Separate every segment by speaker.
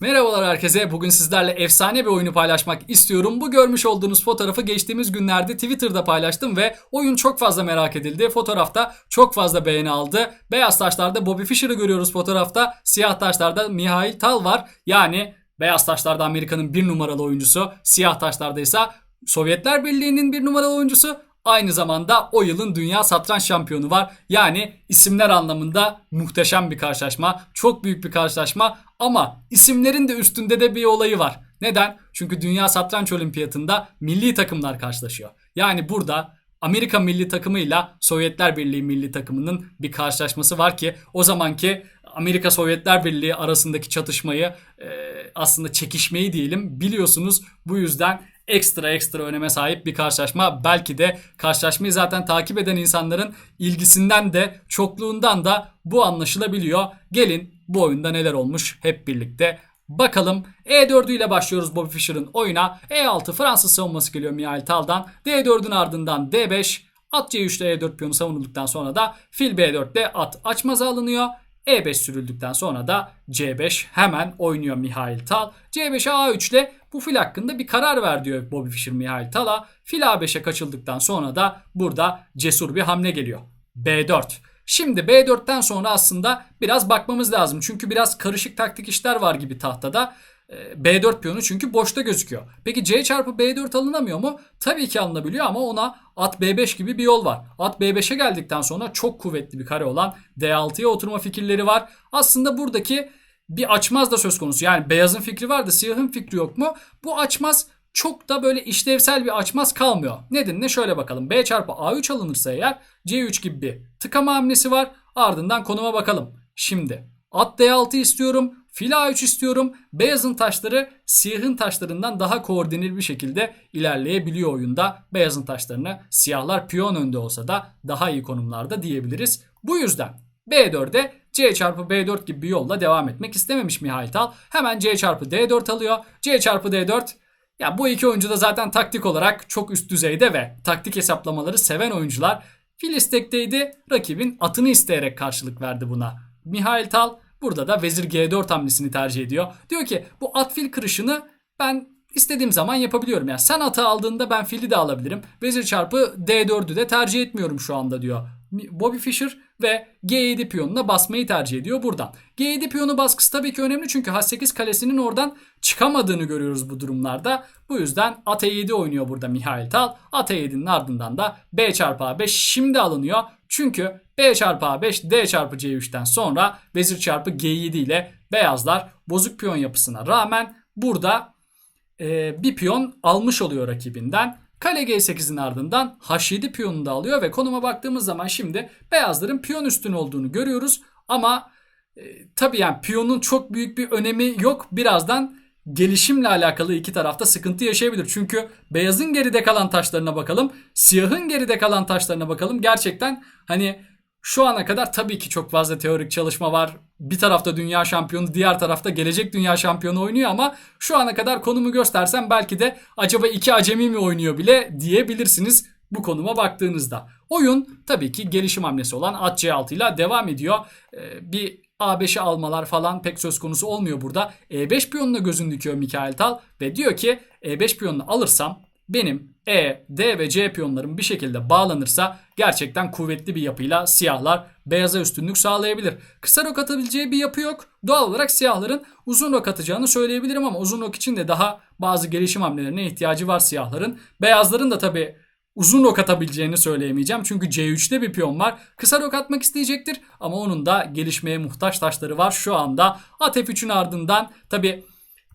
Speaker 1: Merhabalar herkese. Bugün sizlerle efsane bir oyunu paylaşmak istiyorum. Bu görmüş olduğunuz fotoğrafı geçtiğimiz günlerde Twitter'da paylaştım ve oyun çok fazla merak edildi. Fotoğrafta çok fazla beğeni aldı. Beyaz taşlarda Bobby Fischer'ı görüyoruz fotoğrafta. Siyah taşlarda Mihail Tal var. Yani beyaz taşlarda Amerika'nın bir numaralı oyuncusu. Siyah taşlarda ise Sovyetler Birliği'nin bir numaralı oyuncusu. Aynı zamanda o yılın dünya satranç şampiyonu var. Yani isimler anlamında muhteşem bir karşılaşma. Çok büyük bir karşılaşma ama isimlerin de üstünde de bir olayı var. Neden? Çünkü Dünya Satranç Olimpiyatında milli takımlar karşılaşıyor. Yani burada Amerika milli takımıyla Sovyetler Birliği milli takımının bir karşılaşması var ki o zamanki Amerika Sovyetler Birliği arasındaki çatışmayı aslında çekişmeyi diyelim biliyorsunuz. Bu yüzden ekstra ekstra öneme sahip bir karşılaşma. Belki de karşılaşmayı zaten takip eden insanların ilgisinden de çokluğundan da bu anlaşılabiliyor. Gelin bu oyunda neler olmuş hep birlikte Bakalım E4 ile başlıyoruz Bobby Fischer'ın oyuna. E6 Fransız savunması geliyor Mihail Tal'dan. D4'ün ardından D5. At C3'te E4 piyonu savunulduktan sonra da fil B4'te at açmaza alınıyor. E5 sürüldükten sonra da C5 hemen oynuyor Mihail Tal. C5'e A3 ile bu fil hakkında bir karar ver diyor Bobby Fischer Mihail Tal'a. Fil A5'e kaçıldıktan sonra da burada cesur bir hamle geliyor. B4. Şimdi B4'ten sonra aslında biraz bakmamız lazım. Çünkü biraz karışık taktik işler var gibi tahtada. B4 piyonu çünkü boşta gözüküyor. Peki C çarpı B4 alınamıyor mu? Tabii ki alınabiliyor ama ona at B5 gibi bir yol var. At B5'e geldikten sonra çok kuvvetli bir kare olan D6'ya oturma fikirleri var. Aslında buradaki bir açmaz da söz konusu. Yani beyazın fikri var da siyahın fikri yok mu? Bu açmaz çok da böyle işlevsel bir açmaz kalmıyor. Nedenine şöyle bakalım. B çarpı A3 alınırsa eğer C3 gibi bir tıkama hamlesi var. Ardından konuma bakalım. Şimdi at D6 istiyorum. Fil A3 istiyorum. Beyazın taşları siyahın taşlarından daha koordineli bir şekilde ilerleyebiliyor oyunda. Beyazın taşlarını siyahlar piyon önde olsa da daha iyi konumlarda diyebiliriz. Bu yüzden B4'e C çarpı B4 gibi bir yolla devam etmek istememiş Mihail Tal. Hemen C çarpı D4 alıyor. C çarpı D4 ya bu iki oyuncu da zaten taktik olarak çok üst düzeyde ve taktik hesaplamaları seven oyuncular. Fil istekteydi. Rakibin atını isteyerek karşılık verdi buna. Mihail Tal burada da vezir G4 hamlesini tercih ediyor. Diyor ki bu at fil kırışını ben istediğim zaman yapabiliyorum. Yani sen atı aldığında ben fili de alabilirim. Vezir çarpı D4'ü de tercih etmiyorum şu anda diyor. Bobby Fischer ve G7 piyonuna basmayı tercih ediyor buradan. G7 piyonu baskısı tabii ki önemli çünkü H8 kalesinin oradan çıkamadığını görüyoruz bu durumlarda. Bu yüzden at E7 oynuyor burada Mihail Tal. At E7'nin ardından da B çarpı A5 şimdi alınıyor. Çünkü B çarpı A5 D çarpı C3'ten sonra vezir çarpı G7 ile beyazlar bozuk piyon yapısına rağmen burada e, bir piyon almış oluyor rakibinden. Kale G8'in ardından H7 piyonunu da alıyor ve konuma baktığımız zaman şimdi beyazların piyon üstün olduğunu görüyoruz. Ama e, tabii yani piyonun çok büyük bir önemi yok. Birazdan gelişimle alakalı iki tarafta sıkıntı yaşayabilir. Çünkü beyazın geride kalan taşlarına bakalım. Siyahın geride kalan taşlarına bakalım. Gerçekten hani şu ana kadar tabii ki çok fazla teorik çalışma var. Bir tarafta dünya şampiyonu, diğer tarafta gelecek dünya şampiyonu oynuyor ama şu ana kadar konumu göstersem belki de acaba iki acemi mi oynuyor bile diyebilirsiniz bu konuma baktığınızda. Oyun tabii ki gelişim hamlesi olan at C6 ile devam ediyor. Ee, bir A5'i almalar falan pek söz konusu olmuyor burada. E5 piyonuna gözün dikiyor Mikael Tal ve diyor ki E5 piyonunu alırsam benim E, D ve C piyonlarım bir şekilde bağlanırsa gerçekten kuvvetli bir yapıyla siyahlar beyaza üstünlük sağlayabilir. Kısa rok atabileceği bir yapı yok. Doğal olarak siyahların uzun rok atacağını söyleyebilirim ama uzun rok için de daha bazı gelişim hamlelerine ihtiyacı var siyahların. Beyazların da tabi uzun rok atabileceğini söyleyemeyeceğim. Çünkü C3'te bir piyon var. Kısa rok atmak isteyecektir ama onun da gelişmeye muhtaç taşları var şu anda. At F3'ün ardından tabi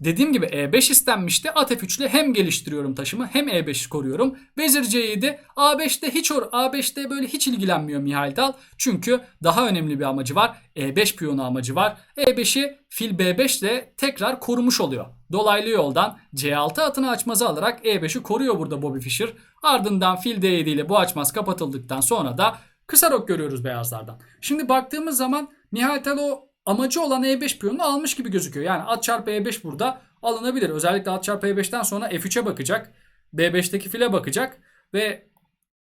Speaker 1: Dediğim gibi E5 istenmişti. At F3 ile hem geliştiriyorum taşımı hem E5 koruyorum. Vezir C7 A5'te hiç or A5'te böyle hiç ilgilenmiyor Mihail Dal. Çünkü daha önemli bir amacı var. E5 piyonu amacı var. E5'i fil B5 ile tekrar korumuş oluyor. Dolaylı yoldan C6 atını açmazı alarak E5'i koruyor burada Bobby Fischer. Ardından fil D7 ile bu açmaz kapatıldıktan sonra da kısa rok görüyoruz beyazlardan. Şimdi baktığımız zaman Mihail Tal o amacı olan E5 piyonunu almış gibi gözüküyor. Yani at çarpı E5 burada alınabilir. Özellikle at çarpı E5'ten sonra F3'e bakacak. B5'teki file bakacak ve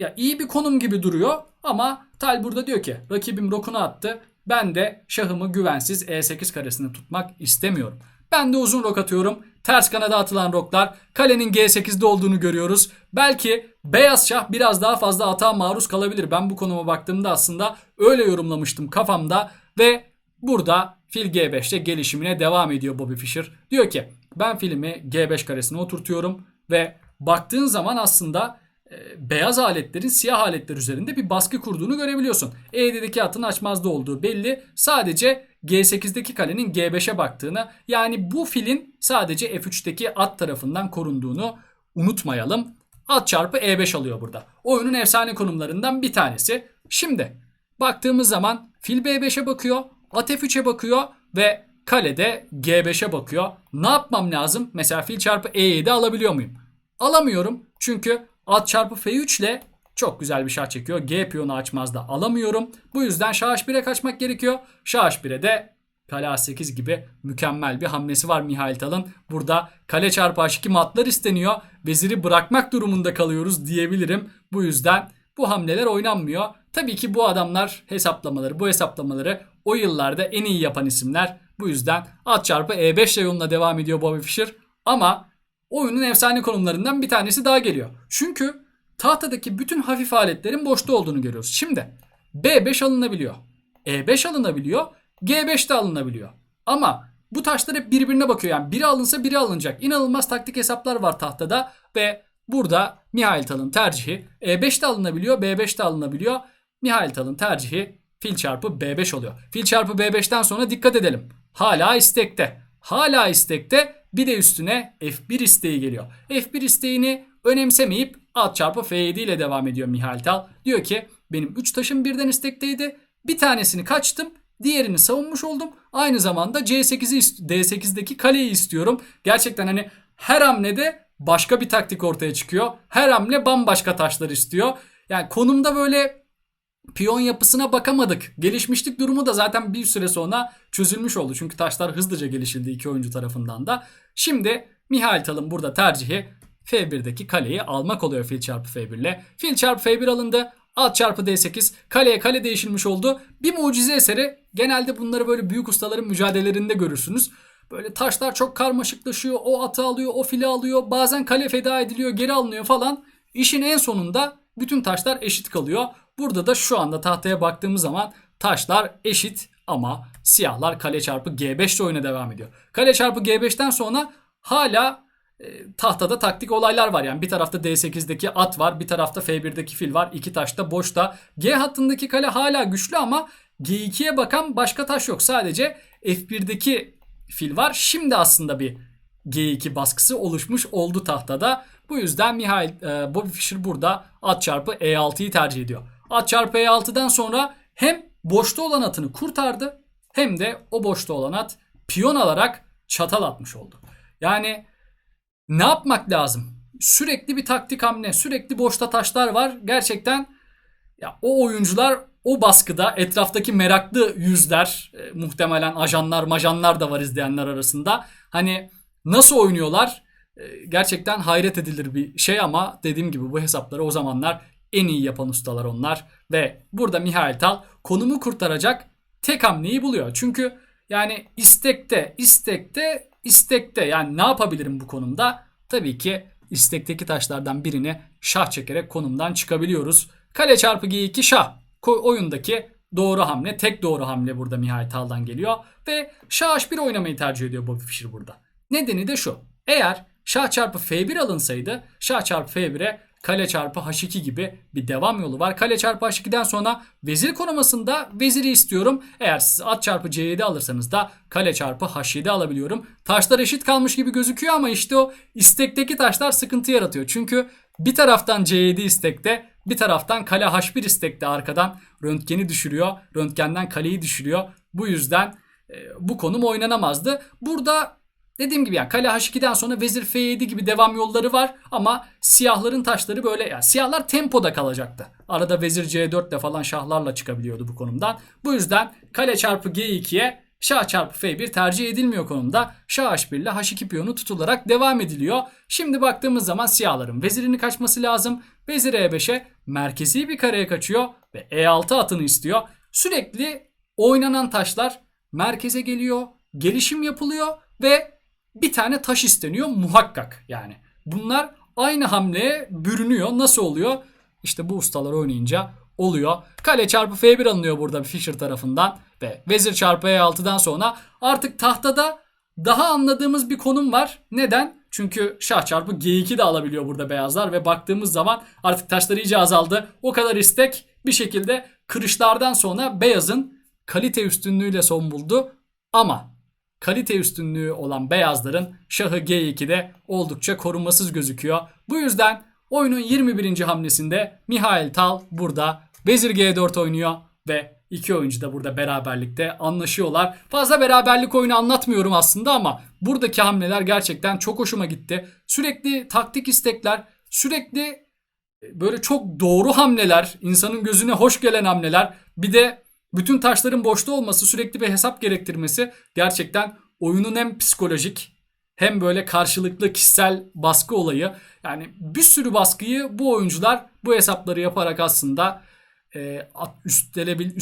Speaker 1: ya iyi bir konum gibi duruyor ama Tal burada diyor ki rakibim rokunu attı. Ben de şahımı güvensiz E8 karesini tutmak istemiyorum. Ben de uzun rok atıyorum. Ters kanada atılan roklar kalenin G8'de olduğunu görüyoruz. Belki beyaz şah biraz daha fazla atağa maruz kalabilir. Ben bu konuma baktığımda aslında öyle yorumlamıştım kafamda ve burada fil G5'te gelişimine devam ediyor Bobby Fischer. Diyor ki ben filmi G5 karesine oturtuyorum ve baktığın zaman aslında e, beyaz aletlerin siyah aletler üzerinde bir baskı kurduğunu görebiliyorsun. E7'deki atın açmazda olduğu belli. Sadece G8'deki kalenin G5'e baktığını yani bu filin sadece F3'teki at tarafından korunduğunu unutmayalım. At çarpı E5 alıyor burada. Oyunun efsane konumlarından bir tanesi. Şimdi baktığımız zaman fil B5'e bakıyor, at F3'e bakıyor ve kalede G5'e bakıyor. Ne yapmam lazım? Mesela fil çarpı E7 alabiliyor muyum? Alamıyorum çünkü at çarpı F3 ile çok güzel bir şah çekiyor. G piyonu açmazda alamıyorum. Bu yüzden şah H1'e kaçmak gerekiyor. Şah H1'e de kale A8 gibi mükemmel bir hamlesi var Mihail Tal'ın. Burada kale çarpı H2 matlar isteniyor. Veziri bırakmak durumunda kalıyoruz diyebilirim. Bu yüzden bu hamleler oynanmıyor. Tabii ki bu adamlar hesaplamaları, bu hesaplamaları o yıllarda en iyi yapan isimler. Bu yüzden at çarpı E5 ile yoluna devam ediyor Bobby Fischer. Ama oyunun efsane konumlarından bir tanesi daha geliyor. Çünkü tahtadaki bütün hafif aletlerin boşta olduğunu görüyoruz. Şimdi B5 alınabiliyor. E5 alınabiliyor. G5 de alınabiliyor. Ama bu taşlar hep birbirine bakıyor. Yani biri alınsa biri alınacak. İnanılmaz taktik hesaplar var tahtada ve burada Mihail Tal'ın tercihi E5 de alınabiliyor, B5 de alınabiliyor. Mihail Tal'ın tercihi fil çarpı B5 oluyor. Fil çarpı B5'ten sonra dikkat edelim. Hala istekte. Hala istekte bir de üstüne F1 isteği geliyor. F1 isteğini önemsemeyip at çarpı F7 ile devam ediyor Mihail Tal. Diyor ki benim 3 taşım birden istekteydi. Bir tanesini kaçtım. Diğerini savunmuş oldum. Aynı zamanda C8'i D8'deki kaleyi istiyorum. Gerçekten hani her hamlede başka bir taktik ortaya çıkıyor. Her hamle bambaşka taşlar istiyor. Yani konumda böyle piyon yapısına bakamadık. Gelişmişlik durumu da zaten bir süre sonra çözülmüş oldu. Çünkü taşlar hızlıca gelişildi iki oyuncu tarafından da. Şimdi Mihail Tal'ın burada tercihi F1'deki kaleyi almak oluyor fil çarpı F1 ile. Fil çarpı F1 alındı. At çarpı D8 kaleye kale değişilmiş oldu. Bir mucize eseri genelde bunları böyle büyük ustaların mücadelelerinde görürsünüz. Böyle taşlar çok karmaşıklaşıyor. O atı alıyor, o fili alıyor. Bazen kale feda ediliyor, geri alınıyor falan. İşin en sonunda bütün taşlar eşit kalıyor. Burada da şu anda tahtaya baktığımız zaman taşlar eşit ama siyahlar kale çarpı G5 ile oyuna devam ediyor. Kale çarpı G5'ten sonra hala e, tahtada taktik olaylar var. Yani bir tarafta D8'deki at var, bir tarafta F1'deki fil var. İki taş da boşta. G hattındaki kale hala güçlü ama G2'ye bakan başka taş yok. Sadece F1'deki fil var. Şimdi aslında bir G2 baskısı oluşmuş oldu tahtada. Bu yüzden Mihail e, Bobby Fischer burada at çarpı E6'yı tercih ediyor. At çarpı E6'dan sonra hem boşta olan atını kurtardı hem de o boşta olan at piyon alarak çatal atmış oldu. Yani ne yapmak lazım? Sürekli bir taktik hamle, sürekli boşta taşlar var. Gerçekten ya o oyuncular o baskıda etraftaki meraklı yüzler, e, muhtemelen ajanlar, majanlar da var izleyenler arasında. Hani nasıl oynuyorlar? E, gerçekten hayret edilir bir şey ama dediğim gibi bu hesapları o zamanlar en iyi yapan ustalar onlar. Ve burada Mihail Tal konumu kurtaracak tek hamleyi buluyor. Çünkü yani istekte, istekte, istekte yani ne yapabilirim bu konumda? Tabii ki istekteki taşlardan birini şah çekerek konumdan çıkabiliyoruz. Kale çarpı G2 şah. Oyundaki doğru hamle, tek doğru hamle burada Mihail Tal'dan geliyor. Ve şah H1 oynamayı tercih ediyor Bobby Fischer burada. Nedeni de şu. Eğer şah çarpı F1 alınsaydı şah çarpı F1'e kale çarpı H2 gibi bir devam yolu var. Kale çarpı H2'den sonra vezir konumasında veziri istiyorum. Eğer siz at çarpı C7 alırsanız da kale çarpı H7 alabiliyorum. Taşlar eşit kalmış gibi gözüküyor ama işte o istekteki taşlar sıkıntı yaratıyor. Çünkü bir taraftan C7 istekte bir taraftan kale H1 istekte arkadan röntgeni düşürüyor. Röntgenden kaleyi düşürüyor. Bu yüzden e, bu konum oynanamazdı. Burada Dediğim gibi yani kale H2'den sonra vezir F7 gibi devam yolları var ama siyahların taşları böyle yani siyahlar tempoda kalacaktı. Arada vezir C4 ile falan şahlarla çıkabiliyordu bu konumdan. Bu yüzden kale çarpı G2'ye şah çarpı F1 tercih edilmiyor konumda. Şah H1 ile H2 piyonu tutularak devam ediliyor. Şimdi baktığımız zaman siyahların vezirini kaçması lazım. Vezir E5'e merkezi bir kareye kaçıyor ve E6 atını istiyor. Sürekli oynanan taşlar merkeze geliyor, gelişim yapılıyor ve bir tane taş isteniyor muhakkak yani. Bunlar aynı hamleye bürünüyor. Nasıl oluyor? İşte bu ustalar oynayınca oluyor. Kale çarpı F1 alınıyor burada Fischer tarafından ve vezir çarpı E6'dan sonra artık tahtada daha anladığımız bir konum var. Neden? Çünkü şah çarpı G2 de alabiliyor burada beyazlar ve baktığımız zaman artık taşları iyice azaldı. O kadar istek bir şekilde kırışlardan sonra beyazın kalite üstünlüğüyle son buldu. Ama kalite üstünlüğü olan beyazların şahı G2'de oldukça korunmasız gözüküyor. Bu yüzden oyunun 21. hamlesinde Mihail Tal burada vezir G4 oynuyor ve iki oyuncu da burada beraberlikte anlaşıyorlar. Fazla beraberlik oyunu anlatmıyorum aslında ama buradaki hamleler gerçekten çok hoşuma gitti. Sürekli taktik istekler, sürekli böyle çok doğru hamleler, insanın gözüne hoş gelen hamleler. Bir de bütün taşların boşta olması, sürekli bir hesap gerektirmesi gerçekten oyunun hem psikolojik hem böyle karşılıklı kişisel baskı olayı. Yani bir sürü baskıyı bu oyuncular bu hesapları yaparak aslında e, üstelebil,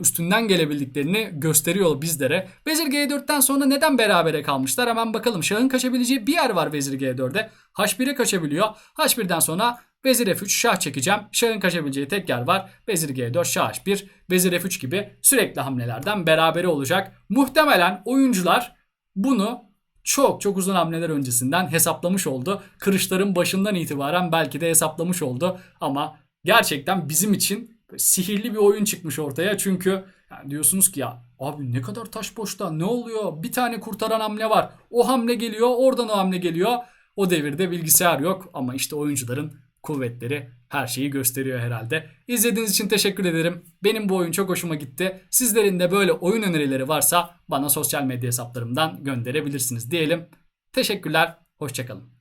Speaker 1: üstünden gelebildiklerini gösteriyor bizlere. Vezir G4'ten sonra neden berabere kalmışlar? Hemen bakalım. Şahın kaçabileceği bir yer var Vezir G4'e. H1'e kaçabiliyor. H1'den sonra Vezir F3 şah çekeceğim. Şahın kaçabileceği tek yer var. Vezir G4, Şah H1, Vezir F3 gibi sürekli hamlelerden berabere olacak. Muhtemelen oyuncular bunu çok çok uzun hamleler öncesinden hesaplamış oldu. Kırışların başından itibaren belki de hesaplamış oldu. Ama gerçekten bizim için sihirli bir oyun çıkmış ortaya. Çünkü yani diyorsunuz ki ya abi ne kadar taş boşta ne oluyor? Bir tane kurtaran hamle var. O hamle geliyor oradan o hamle geliyor. O devirde bilgisayar yok ama işte oyuncuların kuvvetleri her şeyi gösteriyor herhalde. İzlediğiniz için teşekkür ederim. Benim bu oyun çok hoşuma gitti. Sizlerin de böyle oyun önerileri varsa bana sosyal medya hesaplarımdan gönderebilirsiniz diyelim. Teşekkürler, hoşçakalın.